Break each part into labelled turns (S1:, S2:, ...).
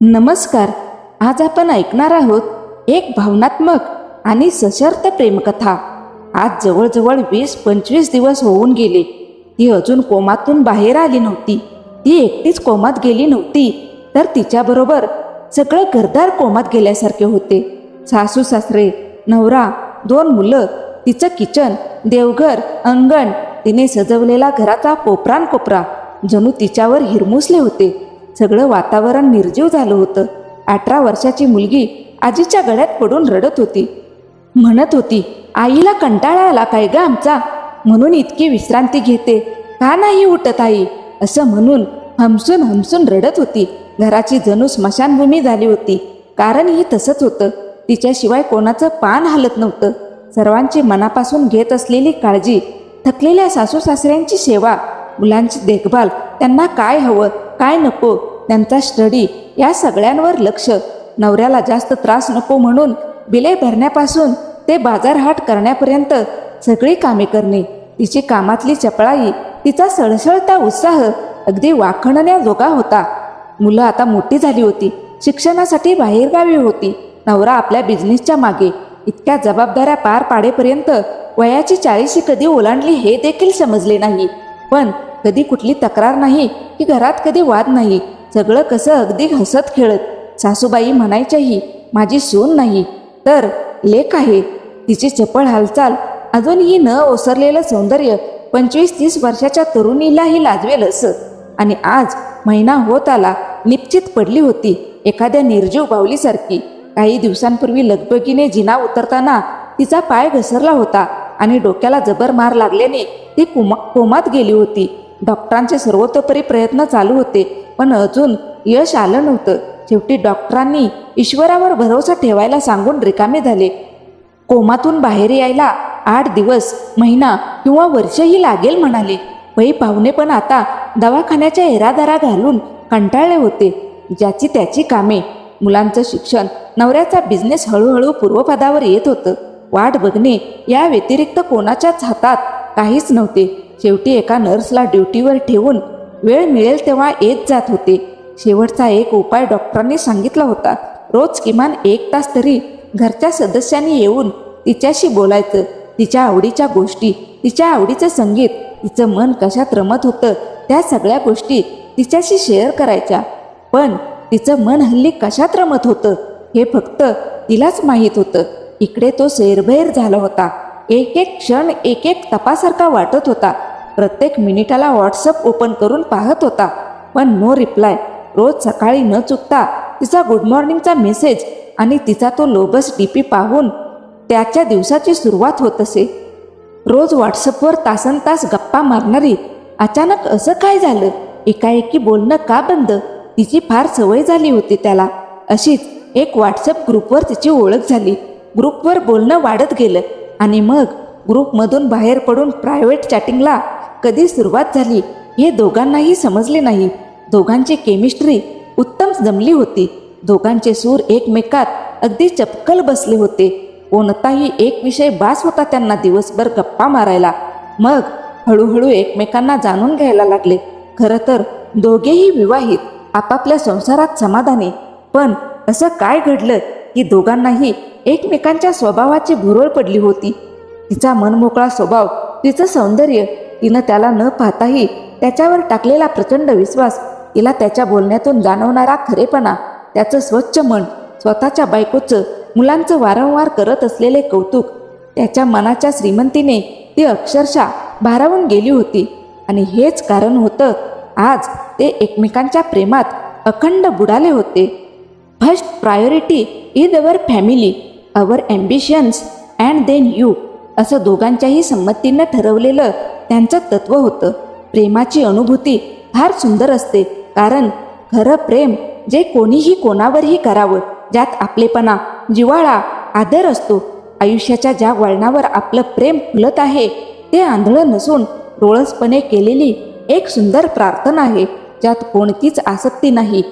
S1: नमस्कार आज आपण ऐकणार आहोत एक भावनात्मक आणि सशर्त प्रेमकथा. आज जवळजवळ वीस पंचवीस दिवस होऊन गेले. ती अजून कोमातून बाहेर आली नव्हती. ती एकटीच कोमात गेली नव्हती. तर तिच्याबरोबर सगळं घरदार कोमात गेल्यासारखे होते. सासू सासरे नवरा दोन मुलं तिचं किचन देवघर अंगण तिने सजवलेला घराचा कोपरान कोपरा. जणू तिच्यावर हिरमुसले होते. सगळं वातावरण निर्जीव झालं होतं. अठरा वर्षाची मुलगी आजीच्या गळ्यात पडून रडत होती. म्हणत होती आईला कंटाळा आला काय ग आमचा? म्हणून इतकी विश्रांती घेते. का नाही उठत आई? असं म्हणून हमसून हमसून रडत होती. घराची जणू स्मशानभूमी झाली होती. कारण ही तसंच होतं. तिच्याशिवाय कोणाचं पान हलत नव्हतं. सर्वांची मनापासून घेत असलेली काळजी थकलेल्या सासू सासऱ्यांची सेवा मुलांची देखभाल त्यांना काय हवं? काय नको? त्यांचा स्टडी या सगळ्यांवर लक्ष. नवऱ्याला जास्त त्रास नको म्हणून बिले भरण्यापासून ते बाजारहाट करण्यापर्यंत सगळी कामे करणे. तिची कामातली चपळाई तिचा सळसळता उत्साह अगदी वाखणण्याजोगा होता. मुलं आता मोठी झाली होती. शिक्षणासाठी बाहेरगावी होती. नवरा आपल्या बिझनेसच्या मागे. इतक्या जबाबदाऱ्या पार पाडेपर्यंत वयाची चाळीशी कधी ओलांडली हे देखील समजले नाही. पण कधी कुठली तक्रार नाही की घरात कधी वाद नाही. सगळं कसं अगदी हसत खेळत. सासूबाई म्हणायच्याही माझी सून नाही तर लेख आहे. तिची चपळ हालचाल अजूनही न ओसरलेलं सौंदर्य पंचवीस तीस वर्षाच्या तरुणीलाही लाजवेल असं. आणि आज महिना होत आला निश्चित पडली होती एखाद्या निर्जीव बावलीसारखी. काही दिवसांपूर्वी लगबगीने जिना उतरताना तिचा पाय घसरला होता. आणि डोक्याला जबर मार लागल्याने ती कोमा कोमात गेली होती. डॉक्टरांचे सर्वतोपरी प्रयत्न चालू होते पण अजून यश आलं नव्हतं. शेवटी डॉक्टरांनी ईश्वरावर भरोसा ठेवायला सांगून रिकामे झाले. कोमातून बाहेर यायला आठ दिवस महिना किंवा वर्षही लागेल म्हणाले. वही पाहुणे पण आता दवाखान्याच्या हेरादारा घालून कंटाळले होते. ज्याची त्याची कामे. मुलांचं शिक्षण नवऱ्याचा बिझनेस हळूहळू पूर्वपदावर येत होतं. वाट बघणे या व्यतिरिक्त कोणाच्याच हातात काहीच नव्हते. शेवटी एका नर्सला ड्युटीवर ठेवून वेळ मिळेल तेव्हा येत जात होते. शेवटचा एक उपाय डॉक्टरांनी सांगितला होता. रोज किमान एक तास तरी घरच्या सदस्यांनी येऊन तिच्याशी बोलायचं. तिच्या आवडीच्या गोष्टी तिच्या आवडीचं संगीत तिचं मन कशात रमत होतं त्या सगळ्या गोष्टी तिच्याशी शेअर करायच्या. पण तिचं मन हल्ली कशात रमत होतं हे फक्त तिलाच माहीत होतं. इकडे तो सैरभैर झाला होता. एक एक क्षण एक एक तपासारखा वाटत होता. प्रत्येक मिनिटाला व्हॉट्सअप ओपन करून पाहत होता. पण नो रिप्लाय. रोज सकाळी न चुकता तिचा गुड मॉर्निंगचा मेसेज आणि तिचा तो लोबस डीपी पाहून त्याच्या दिवसाची सुरुवात होत असे. रोज व्हॉट्सअपवर तासन तास गप्पा मारणारी अचानक असं काय झालं? एकाएकी बोलणं का बंद? तिची फार सवय झाली होती त्याला. अशीच एक व्हॉट्सअप ग्रुपवर तिची ओळख झाली. ग्रुपवर बोलणं वाढत गेलं. आणि मग ग्रुपमधून बाहेर पडून प्रायव्हेट चॅटिंगला कधी सुरुवात झाली हे दोघांनाही समजले नाही. दोघांची केमिस्ट्री उत्तम जमली होती. दोघांचे सूर एकमेकात अगदी चपकल बसले होते. कोणताही एक विषय बास होता त्यांना दिवसभर गप्पा मारायला. मग हळूहळू एकमेकांना जाणून घ्यायला लागले. खरं तर दोघेही विवाहित आपापल्या संसारात समाधानी. पण असं काय घडलं? की दोघांनाही एकमेकांच्या स्वभावाची भुरळ पडली होती. तिचा मनमोकळा स्वभाव तिचं सौंदर्य तिनं त्याला न पाहताही त्याच्यावर टाकलेला प्रचंड विश्वास तिला त्याच्या बोलण्यातून जाणवणारा खरेपणा त्याचं स्वच्छ मन स्वतःच्या बायकोचं मुलांचं वारंवार करत असलेले कौतुक त्याच्या मनाच्या श्रीमंतीने ती अक्षरशः भारावून गेली होती. आणि हेच कारण होतं आज ते एकमेकांच्या प्रेमात अखंड बुडाले होते. First priority is our family our ambitions and then you असं दोघांच्याही संमतीनं ठरवलेलं त्यांचं तत्व होतं. प्रेमाची अनुभूती फार सुंदर असते कारण खरं प्रेम जे कोणीही कोणावरही करावं ज्यात आपलेपणा जिव्हाळा आदर असतो आयुष्याच्या ज्या वळणावर आपलं प्रेम फुलत आहे ते आंधळं नसून डोळसपणे केलेली एक सुंदर प्रार्थना आहे ज्यात कोणतीच आसक्ती नाही.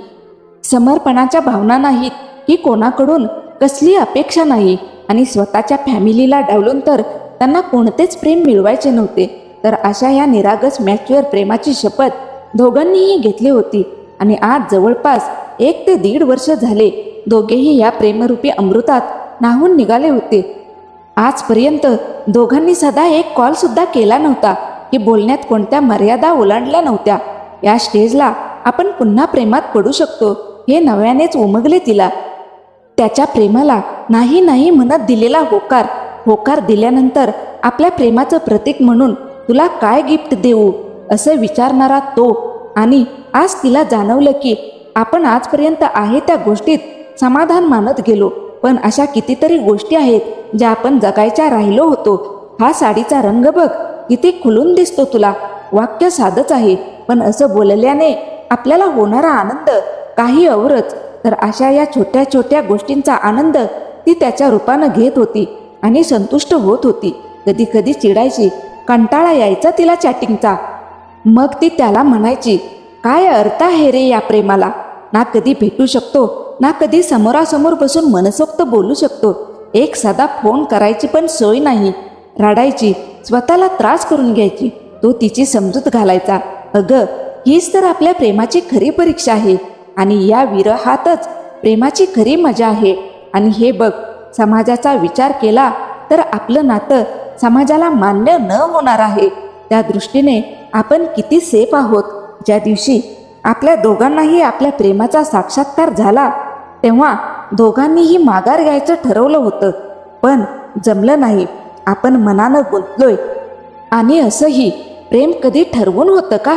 S1: समर्पणाच्या भावना नाहीत ही कोणाकडून कसली अपेक्षा नाही. आणि स्वतःच्या फॅमिलीला डावलून तर त्यांना कोणतेच प्रेम मिळवायचे नव्हते. तर अशा या निरागस मॅचवर प्रेमाची शपथ दोघांनीही घेतली होती. आणि आज जवळपास एक ते दीड वर्ष झाले दोघेही या प्रेमरूपी अमृतात नाहून निघाले होते. आजपर्यंत दोघांनी सदा एक कॉलसुद्धा केला नव्हता की बोलण्यात कोणत्या मर्यादा ओलांडल्या नव्हत्या. या स्टेजला आपण पुन्हा प्रेमात पडू शकतो. हे नव्यानेच उमगले तिला. त्याच्या प्रेमाला नाही नाही म्हणत दिलेला होकार. होकार दिल्यानंतर आपल्या प्रेमाचं प्रतीक म्हणून तुला काय गिफ्ट देऊ? असं विचारणारा तो आणि आज तिला जाणवलं की आपण आजपर्यंत आहे त्या गोष्टीत समाधान मानत गेलो. पण अशा कितीतरी गोष्टी आहेत ज्या आपण जगायच्या राहिलो होतो. हा साडीचा रंग बघ किती खुलून दिसतो तुला. वाक्य साधच आहे पण असं बोलल्याने आपल्याला होणारा आनंद काही अवरच तर अशा या छोट्या छोट्या गोष्टींचा आनंद ती त्याच्या रूपानं घेत होती आणि संतुष्ट होत होती. कधी कधी चिडायची कंटाळा यायचा तिला चॅटिंगचा मग ती त्याला म्हणायची काय अर्थ आहे रे या प्रेमाला? ना कधी भेटू शकतो ना कधी समोरासमोर बसून मनसोक्त बोलू शकतो. एक साधा फोन करायची पण सोय नाही. रडायची स्वतःला त्रास करून घ्यायची. तो तिची समजूत घालायचा. अगं हीच तर आपल्या प्रेमाची खरी परीक्षा आहे. आणि या विरहातच प्रेमाची खरी मजा आहे. आणि हे बघ समाजाचा विचार केला तर आपलं नातं समाजाला मान्य न होणार आहे. त्या दृष्टीने आपण किती सेफ आहोत. ज्या दिवशी आपल्या दोघांनाही आपल्या प्रेमाचा साक्षात्कार झाला तेव्हा दोघांनीही माघार घ्यायचं ठरवलं होतं. पण जमलं नाही. आपण मनानं गुंतलोय. आणि असंही प्रेम कधी ठरवून होतं का?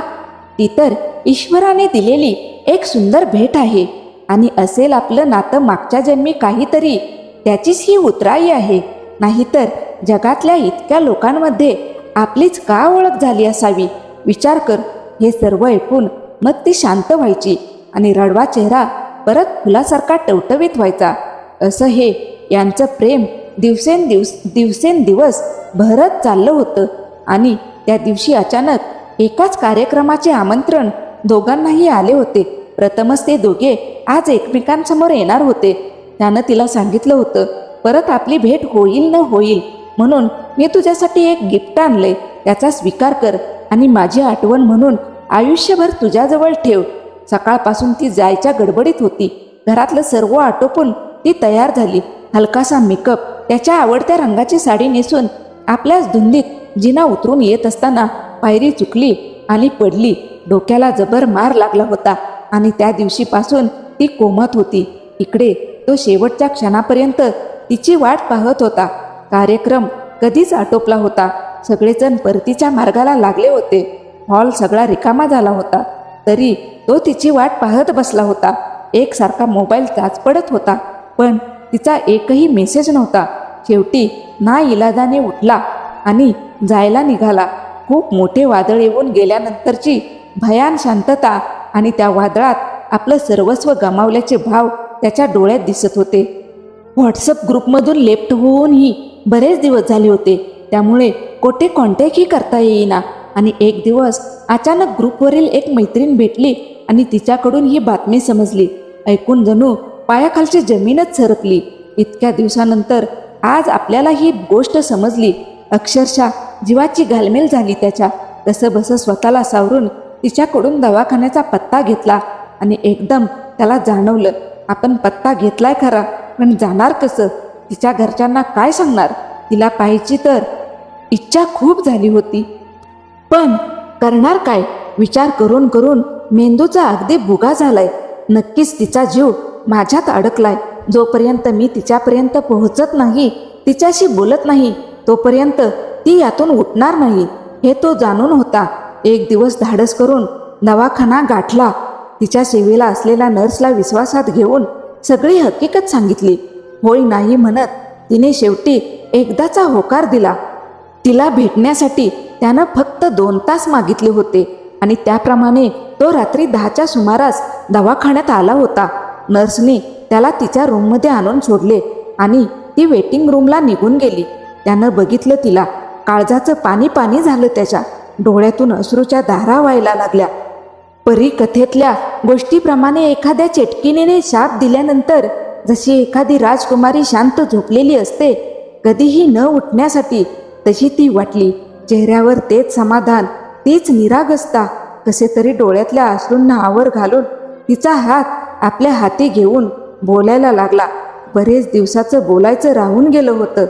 S1: ती तर ईश्वराने दिलेली एक सुंदर भेट आहे. आणि असेल आपलं नातं मागच्या जन्मी काहीतरी त्याचीच ही उतराई आहे. नाहीतर जगातल्या इतक्या लोकांमध्ये आपलीच का ओळख झाली असावी? विचार कर. हे सर्व ऐकून मग ती शांत व्हायची आणि रडवा चेहरा परत फुलासारखा टवटवीत व्हायचा. असं हे यांचं प्रेम दिवसेंदिवस दिवसेंदिवस भरत चाललं होतं. आणि त्या दिवशी अचानक एकाच कार्यक्रमाचे आमंत्रण दोघांनाही आले होते. प्रथमच ते दोघे आज एकमेकांसमोर येणार होते. त्यानं तिला सांगितलं होतं परत आपली भेट होईल न होईल. म्हणून मी तुझ्यासाठी एक गिफ्ट आणले त्याचा स्वीकार कर आणि माझी आठवण म्हणून आयुष्यभर तुझ्याजवळ ठेव. सकाळपासून ती जायच्या गडबडीत होती. घरातलं सर्व आटोपून ती तयार झाली. हलकासा मेकअप त्याच्या आवडत्या रंगाची साडी नेसून आपल्याच धुंदीत जिना उतरून येत असताना पायरी चुकली आणि पडली. डोक्याला जबर मार लागला होता आणि त्या दिवशीपासून ती कोमत होती. इकडे तो शेवटच्या क्षणापर्यंत तिची वाट पाहत होता. कार्यक्रम कधीच आटोपला होता. सगळेजण परतीच्या मार्गाला लागले होते. हॉल सगळा रिकामा झाला होता. तरी तो तिची वाट पाहत बसला होता. एकसारखा मोबाईल त्याच पडत होता. पण तिचा एकही मेसेज नव्हता. शेवटी ना इलाजाने उठला आणि जायला निघाला. खूप मोठे वादळ येऊन गेल्यानंतरची भयान शांतता आणि त्या वादळात आपलं सर्वस्व गमावल्याचे भाव त्याच्या डोळ्यात दिसत होते. व्हॉट्सअप ग्रुपमधून लेफ्ट होऊनही बरेच दिवस झाले होते. त्यामुळे कोठे कॉन्टॅक्टही करता येईना आणि एक दिवस अचानक ग्रुपवरील एक मैत्रीण भेटली आणि तिच्याकडून ही बातमी समजली. ऐकून जणू पायाखालची जमीनच सरकली. इतक्या दिवसानंतर आज आपल्याला ही गोष्ट समजली. अक्षरशः जीवाची घालमेल झाली त्याच्या. कसं बसं स्वतःला सावरून तिच्याकडून दवाखान्याचा पत्ता घेतला आणि एकदम त्याला जाणवलं आपण पत्ता घेतलाय खरा पण जाणार कसं? तिच्या घरच्यांना काय सांगणार? तिला पाहायची तर इच्छा खूप झाली होती. पण करणार काय? विचार करून करून मेंदूचा अगदी भुगा झालाय. नक्कीच तिचा जीव माझ्यात अडकलाय. जोपर्यंत मी तिच्यापर्यंत पोहोचत नाही तिच्याशी बोलत नाही तोपर्यंत ती यातून उठणार नाही हे तो जाणून होता. एक दिवस धाडस करून दवाखाना गाठला. तिच्या सेवेला असलेला नर्सला विश्वासात घेऊन सगळी हकीकत सांगितली. होय नाही म्हणत तिने शेवटी एकदाचा होकार दिला. तिला भेटण्यासाठी त्यानं फक्त दोन तास मागितले होते आणि त्याप्रमाणे तो रात्री दहाच्या सुमारास दवाखान्यात आला होता. नर्सने त्याला तिच्या रूममध्ये आणून सोडले आणि ती वेटिंग रूमला निघून गेली. त्यानं बघितलं तिला. काळजाचं पाणी पाणी झालं त्याच्या. डोळ्यातून अश्रूच्या धारा व्हायला लागल्या. परी कथेतल्या गोष्टीप्रमाणे एखाद्या चेटकिनीने शाप दिल्यानंतर जशी एखादी राजकुमारी शांत झोपलेली असते कधीही न उठण्यासाठी तशी ती वाटली. चेहऱ्यावर तेच समाधान तीच निरागसता कसे तरी डोळ्यातल्या अश्रूंना आवर घालून तिचा हात आपल्या हाती घेऊन बोलायला लागला. बरेच दिवसाचं बोलायचं राहून गेलं होतं.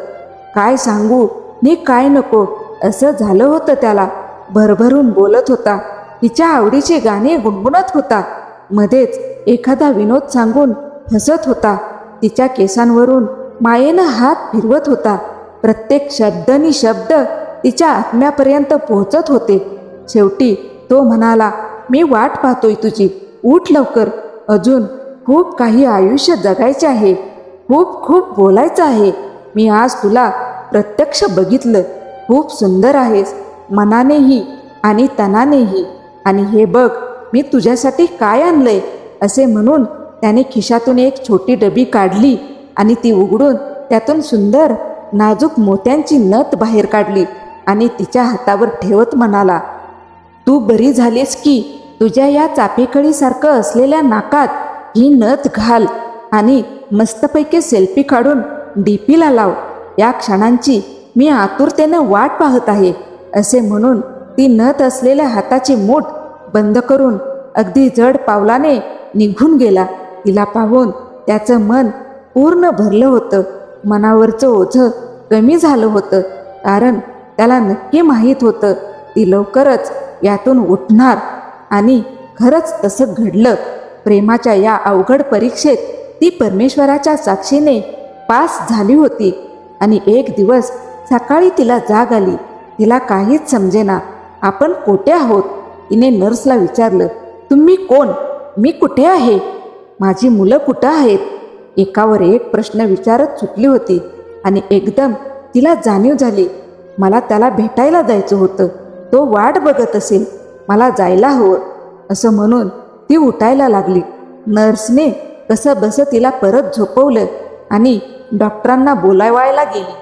S1: काय सांगू? नी काय नको? असं झालं होतं त्याला. भरभरून बोलत होता. तिच्या आवडीचे गाणे गुणगुणत होता. मध्येच एखादा विनोद सांगून हसत होता. तिच्या केसांवरून मायेनं हात फिरवत होता. प्रत्येक शब्दनी शब्द तिच्या आत्म्यापर्यंत पोहोचत होते. शेवटी तो म्हणाला मी वाट पाहतोय तुझी. उठ लवकर. अजून खूप काही आयुष्य जगायचे आहे. खूप खूप बोलायचं आहे. मी आज तुला प्रत्यक्ष बघितलं. खूप सुंदर आहेस. मनानेही आणि तनानेही. आणि हे बघ मी तुझ्यासाठी काय आणलंय? असे म्हणून त्याने खिशातून एक छोटी डबी काढली आणि ती उघडून त्यातून सुंदर नाजूक मोत्यांची नथ बाहेर काढली आणि तिच्या हातावर ठेवत म्हणाला तू बरी झालीस की तुझ्या या चापेकळीसारखं असलेल्या नाकात ही नथ घाल आणि मस्तपैकी सेल्फी काढून डीपीला लाव. या क्षणांची मी आतुरतेनं वाट पाहत आहे. असे म्हणून ती नथ असलेल्या हाताची मूठ बंद करून अगदी जड पावलाने निघून गेला. तिला पाहून त्याचं मन पूर्ण भरलं होतं. मनावरचं ओझं कमी झालं होतं. कारण त्याला नक्की माहीत होतं ती लवकरच यातून उठणार. आणि खरंच तसं घडलं. प्रेमाच्या या अवघड परीक्षेत ती परमेश्वराच्या साक्षीने पास झाली होती. आणि एक दिवस सकाळी तिला जाग आली. तिला काहीच समजेना. आपण कोठे आहोत? तिने नर्सला विचारलं. तुम्ही कोण? मी कुठे आहे? माझी मुलं कुठं आहेत? एकावर एक प्रश्न विचारत चुकली होती आणि एकदम तिला जाणीव झाली. मला त्याला भेटायला जायचं होतं. तो वाट बघत असेल. मला जायला हवं. असं म्हणून ती उठायला लागली. नर्सने कसं बसं तिला परत झोपवलं आणि डॉक्टरांना बोलावायला गेली.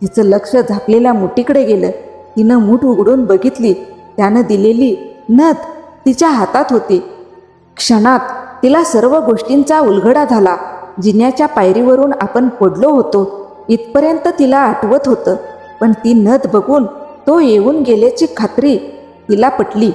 S1: तिचं लक्ष झाकलेल्या मुठीकडे गेलं. तिनं मूठ उघडून बघितली. त्यानं दिलेली नथ तिच्या हातात होती. क्षणात तिला सर्व गोष्टींचा उलगडा झाला. जिन्याच्या पायरीवरून आपण पडलो होतो. इथपर्यंत तिला आठवत होतं. पण ती नथ बघून तो येऊन गेल्याची खात्री तिला पटली.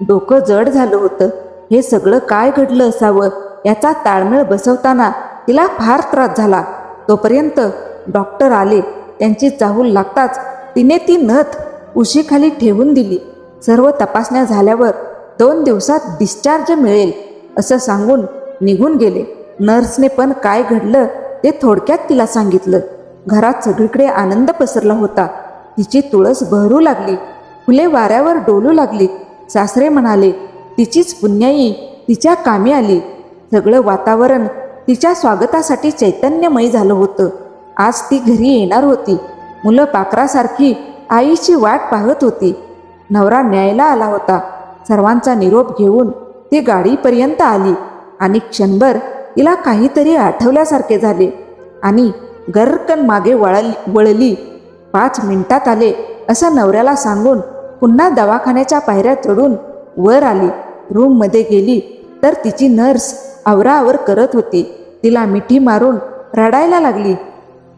S1: डोकं जड झालं होतं. हे सगळं काय घडलं असावं याचा ताळमेळ बसवताना तिला फार त्रास झाला. तोपर्यंत डॉक्टर आले. त्यांची चाहूल लागताच तिने ती नथ उशीखाली ठेवून दिली. सर्व तपासण्या झाल्यावर दोन दिवसात डिस्चार्ज मिळेल असं सांगून निघून गेले. नर्सने पण काय घडलं ते थोडक्यात तिला सांगितलं. घरात सगळीकडे आनंद पसरला होता. तिची तुळस बहरू लागली. फुले वाऱ्यावर डोलू लागली. सासरे म्हणाले तिचीच पुण्याई तिच्या कामी आली. सगळं वातावरण तिच्या स्वागतासाठी चैतन्यमय झालं होतं. आज ती घरी येणार होती. मुलं पाकरासारखी आईची वाट पाहत होती. नवरा न्यायला आला होता. सर्वांचा निरोप घेऊन ती गाडीपर्यंत आली आणि क्षणभर तिला काहीतरी आठवल्यासारखे झाले आणि गर्रकन मागे वळली वळली. पाच मिनिटात आले असं नवऱ्याला सांगून पुन्हा दवाखान्याच्या पायऱ्या चढून वर आली. रूममध्ये गेली तर तिची नर्स आवराआवर करत होती. तिला मिठी मारून रडायला लागली.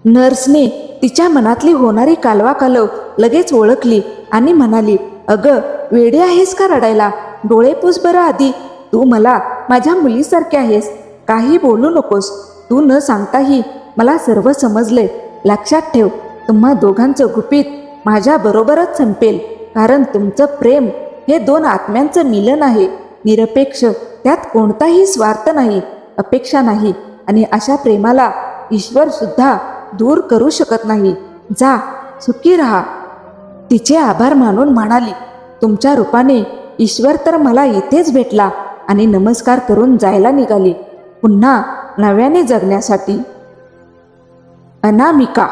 S1: नर्सने तिच्या मनातली होणारी कालवा कालव लगेच ओळखली आणि म्हणाली अगं वेडे आहेस का रडायला? डोळे पूस बरं आधी. तू मला माझ्या मुलीसारखे आहेस. काही बोलू नकोस. तू न सांगताही मला सर्व समजले लक्षात ठेव तुम्हा दोघांचं गुपित माझ्याबरोबरच संपेल. कारण तुमचं प्रेम हे दोन आत्म्यांचं मिलन आहे. निरपेक्ष त्यात कोणताही स्वार्थ नाही अपेक्षा नाही. आणि अशा प्रेमाला ईश्वर सुद्धा दूर करू शकत नाही. जा सुखी राहा. तिचे आभार मानून म्हणाली तुमच्या रूपाने ईश्वर तर मला इथेच भेटला आणि नमस्कार करून जायला निघाली. पुन्हा नव्याने जगण्यासाठी. अनामिका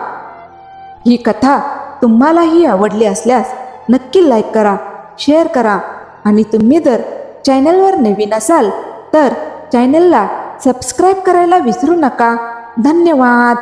S1: ही कथा तुम्हालाही आवडली असल्यास नक्की लाईक करा शेअर करा आणि तुम्ही जर चॅनलवर नवीन असाल तर चॅनलला सबस्क्राईब करायला विसरू नका. धन्यवाद.